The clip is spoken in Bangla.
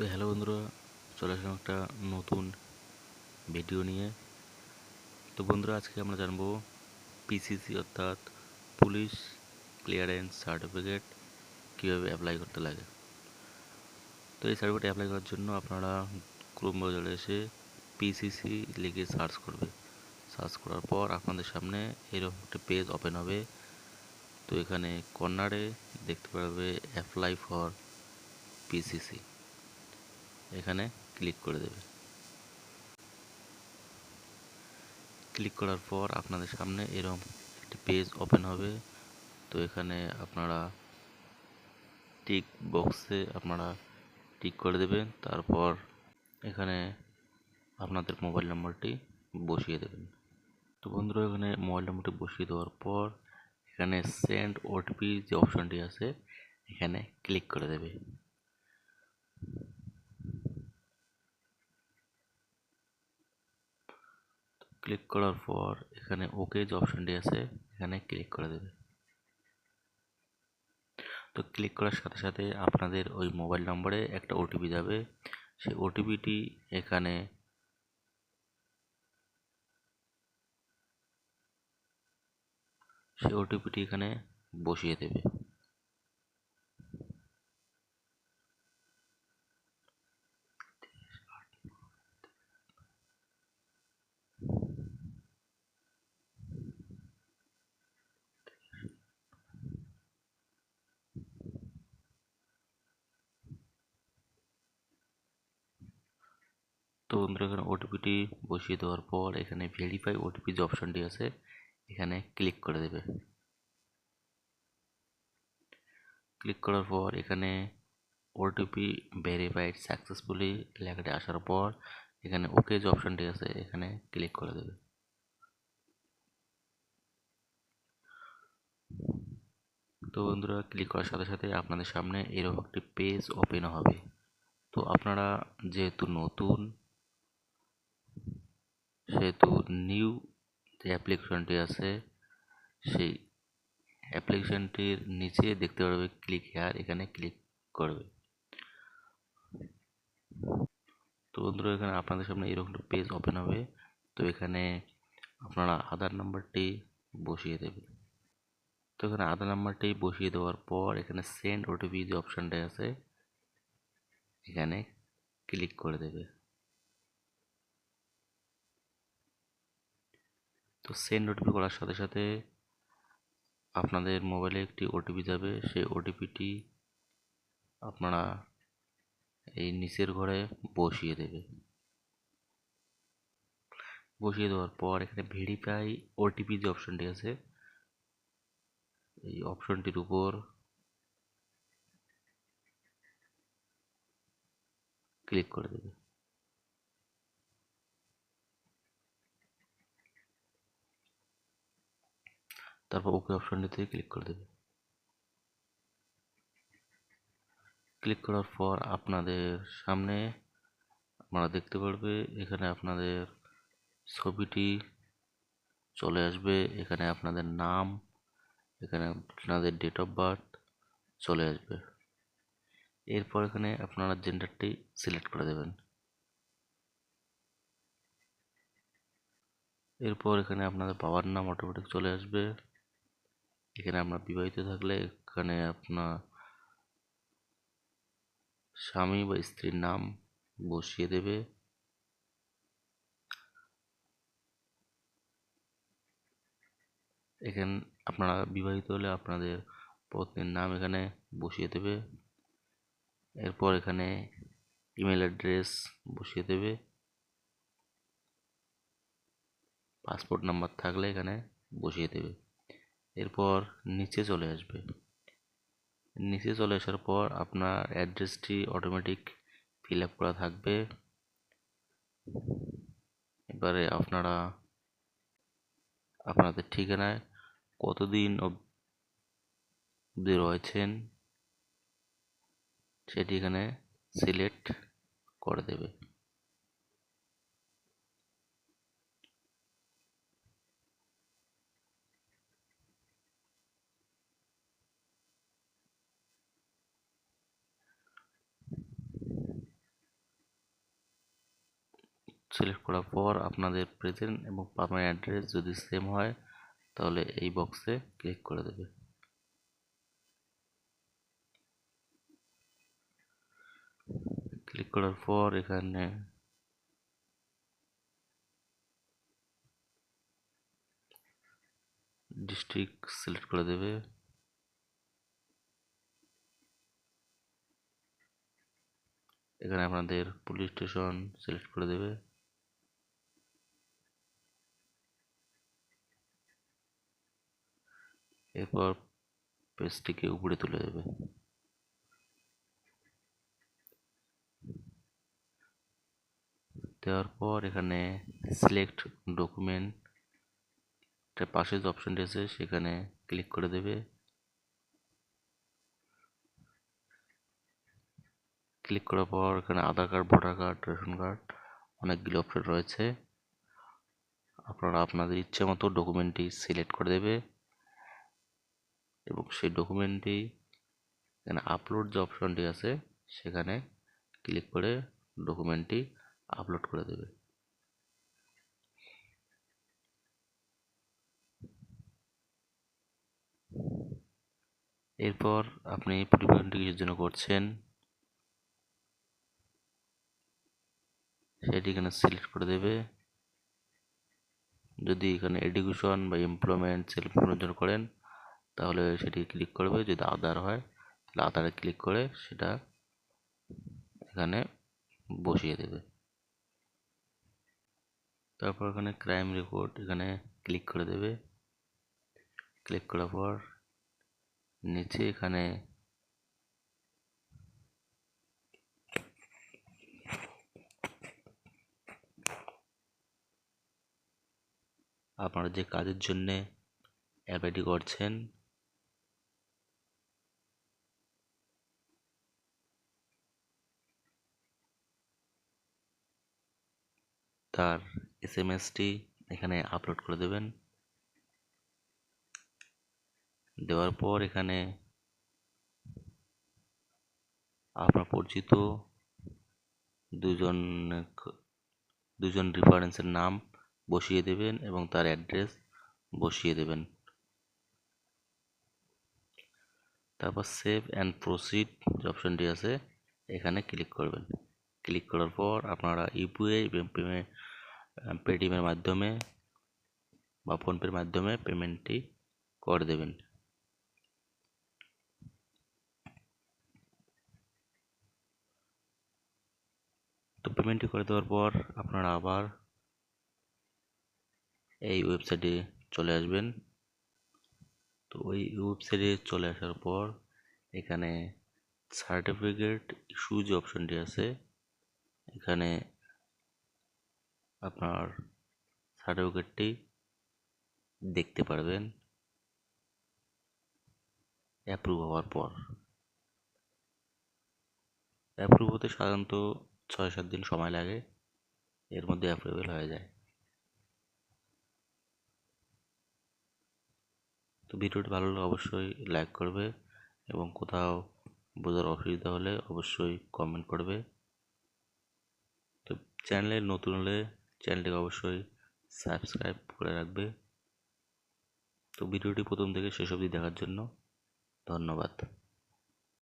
তো হ্যালো বন্ধুরা, চলে আসলাম একটা নতুন ভিডিও নিয়ে। তো বন্ধুরা, আজকে আমরা জানব পিসিসি অর্থাৎ পুলিশ ক্লিয়ারেন্স সার্টিফিকেট কীভাবে অ্যাপ্লাই করতে লাগে। তো এই সার্টিফিকেট অ্যাপ্লাই করার জন্য আপনারা ক্রোম ব্রাউজারে এসে পিসিসি লিখে সার্চ করবে। সার্চ করার পর আপনাদের সামনে এরকম একটা পেজ ওপেন হবে। তো এখানে কর্নারে দেখতে পারবে অ্যাপ্লাই ফর পিসিসি এখানে ক্লিক করে দেবে। ক্লিক করার পর আপনাদের সামনে এরকম একটি পেজ ওপেন হবে। তো এখানে আপনারা টিক বক্সে আপনারা টিক করে দেবেন। তারপর এখানে আপনাদের মোবাইল নম্বরটি বসিয়ে দেবেন। তো বন্ধুরা, এখানে মোবাইল নম্বরটি বসিয়ে দেওয়ার পর এখানে সেন্ড ওটিপি যে অপশনটি আছে, এখানে ক্লিক করে দেবে। ক্লিক করার পর এখানে ওকে যে অপশনটি আছে, এখানে ক্লিক করে দেবে। তো ক্লিক করার সাথে সাথে আপনাদের ওই মোবাইল নম্বরে একটা ওটিপি যাবে। সেই ওটিপিটি এখানে সেই ওটিপিটি এখানে বসিয়ে দেবে। তো বন্ধুরা এখানে ওটিপিটি বসিয়ে দেওয়ার পর এখানে ভেরিফাই ওটিপি যে অপশনটি আছে, এখানে ক্লিক করে দেবে। ক্লিক করার পর এখানে ওটিপি ভেরিফাইড সাকসেসফুলি লেখাটি আসার পর এখানে ওকে যে অপশনটি আছে, এখানে ক্লিক করে দেবে। তো বন্ধুরা ক্লিক করার সাথে সাথে আপনাদের সামনে এরকম একটি পেজ ওপেন হবে। তো আপনারা যেহেতু নতুন সেহেতু নিউ যে অ্যাপ্লিকেশনটি আছে, সেই অ্যাপ্লিকেশনটির নিচে দেখতে পারবে ক্লিক হেয়ার এখানে ক্লিক করবে। তো বন্ধুরা, এখানে আপনাদের সামনে এরকম পেজ ওপেন হবে। তো এখানে আপনারা আধার নাম্বারটি বসিয়ে দেবেন। তো এখানে আধার নাম্বারটি বসিয়ে দেওয়ার পর এখানে সেন্ড ওটিপি যে অপশানটা আছে, এখানে ক্লিক করে দেবে। তো সেন্ড ওটিপি করার সাথে সাথে আপনাদের মোবাইলে একটি ওটিপি যাবে। সেই ওটিপিটি আপনারা এই নিচের ঘরে বসিয়ে দেবে। বসিয়ে দেওয়ার পর এখানে ভেরিফাই ওটিপি যে অপশনটি আছে, এই অপশনটির উপর ক্লিক করে দেবে। তারপর ওকে অপশনটিতে ক্লিক করে দেবে। ক্লিক করার পর আপনাদের সামনে আপনারা দেখতে পারবে, এখানে আপনাদের ছবিটি চলে আসবে, এখানে আপনাদের নাম, এখানে আপনাদের ডেট অফ বার্থ চলে আসবে। এরপর এখানে আপনারা জেন্ডারটি সিলেক্ট করে দেবেন। এরপর এখানে আপনাদের বাবার নাম অটোমেটিক চলে আসবে। এখানে আপনার বিবাহিত থাকলে এখানে আপনার স্বামী বা স্ত্রীর নাম বসিয়ে দেবে। এখানে, আপনারা বিবাহিত হলে আপনাদের পত্নীর নাম এখানে বসিয়ে দেবে। এরপর এখানে ইমেল অ্যাড্রেস বসিয়ে দেবে। পাসপোর্ট নাম্বার থাকলে এখানে বসিয়ে দেবে। এরপর নিচে চলে আসবে। নিচে চলে আসার পর আপনার অ্যাড্রেসটি অটোমেটিক ফিল আপ করা থাকবে। এবারে আপনারা, আপনাদের ঠিকানায় কতদিন অবধি রয়েছেন সেটি এখানে সিলেক্ট করে দেবে। সিলেক্ট করার পর আপনাদের প্রেজেন্ট এবং পারমানেন্ট অ্যাড্রেস যদি সেম হয়, তাহলে এই বক্সে ক্লিক করে দেবে। ক্লিক করার পর এখানে ডিস্ট্রিক্ট সিলেক্ট করে দেবে। এখানে আপনাদের পুলিশ স্টেশন সিলেক্ট করে দেবে। এরপর পেজটিকে উপরে তুলে দেবে। দেওয়ার পর এখানে সিলেক্ট ডকুমেন্ট পাশে যে অপশনটি আছে, সেখানে ক্লিক করে দেবে। ক্লিক করার পর এখানে Aadhaar card, voter card, ration card অনেকগুলো অপশন রয়েছে। আপনারা আপনাদের ইচ্ছে মতো ডকুমেন্টটি সিলেক্ট করে দেবে। এবং সেই ডকুমেন্টটি এখানে আপলোড যে অপশনটি আছে, সেখানে ক্লিক করে ডকুমেন্টটি আপলোড করে দেবে। এরপর আপনি পরিবহনটি কিসের জন্য করছেন? সেটি এখানে সিলেক্ট করে দেবে। যদি এখানে এডুকেশন বা এমপ্লয়মেন্ট সেলফ জন্য করেন তাহলে সেটি ক্লিক করবে যদি আধার হয়, তাহলে আধারে ক্লিক করে সেটা এখানে বসিয়ে দেবে। তারপর এখানে ক্রাইম রিপোর্ট এখানে ক্লিক করে দেবে। ক্লিক করার পর নিচে এখানে আপনারা যে কাজের জন্যে অ্যাপ করছেন তার এস এম এসটি এখানে আপলোড করে দেবেন। দেওয়ার পর এখানে আপনার পরিচিত দুজন দুজন রেফারেন্সের নাম বসিয়ে দেবেন এবং তার অ্যাড্রেস বসিয়ে দেবেন। তারপর সেভ অ্যান্ড প্রসিড যে অপশানটি আছে, এখানে ক্লিক করবেন। ক্লিক করার পর আপনারা ইউপিআই পেটিএমের মাধ্যমে বা ফোনপের মাধ্যমে পেমেন্টটি করে দেবেন। তো পেমেন্টটি করে দেওয়ার পর আপনারা আবার এই ওয়েবসাইটে চলে আসবেন। তো ওই ওয়েবসাইটে চলে আসার পর এখানে সার্টিফিকেট ইস্যু যে অপশনটি আছে, এখানে আপনার সার্টিফিকেটটি দেখতে পারবেন অ্যাপ্রুভ হওয়ার পর। অ্যাপ্রুভ হতে সাধারণত ছয় সাত দিন সময় লাগে, এর মধ্যে অ্যাপ্রুভেল হয়ে যায়। তো ভিডিওটি ভালো লাগলে অবশ্যই লাইক করবে এবং কোথাও বোঝার অসুবিধা হলে অবশ্যই কমেন্ট করবে। তো চ্যানেলে নতুন হলে চ্যানেলটিকে অবশ্যই সাবস্ক্রাইব করে রাখবে। তো ভিডিওটি প্রথম থেকে শেষ অবধি দেখার জন্য ধন্যবাদ।